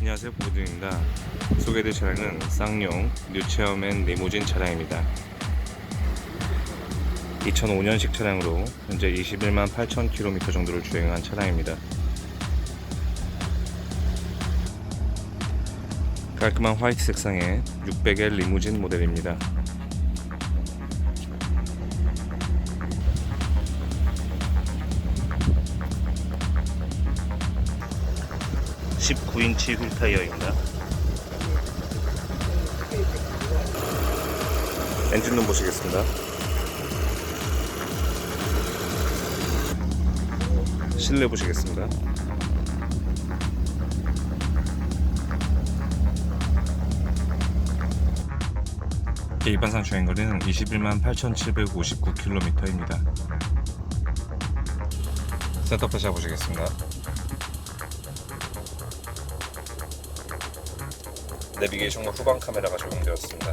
안녕하세요 보드입니다. 소개될 차량은 쌍용 뉴체어맨 리무진 차량입니다. 2005년식 차량으로 현재 21만 8천 킬로미터 정도를 주행한 차량입니다. 깔끔한 화이트 색상의 600L 리무진 모델입니다 19인치 휠 타이어입니다. 엔진룸 보시겠습니다. 실내 보시겠습니다. 일반상 주행거리는 21만 8,759km입니다. 센터페 잡으시겠습니다. 내비게이션과 후방 카메라가 적용되었습니다.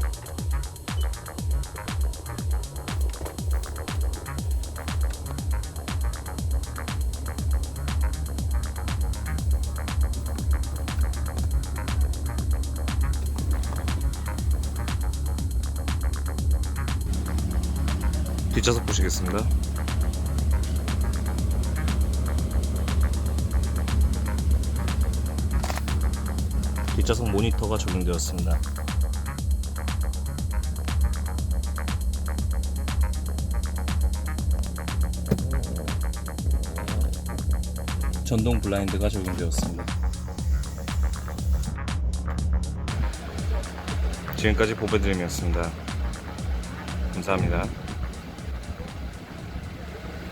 뒷좌석 보시겠습니다. 뒷좌석 모니터가 적용되었습니다. 전동 블라인드가 적용되었습니다. 지금까지 보배드림이었습니다. 감사합니다.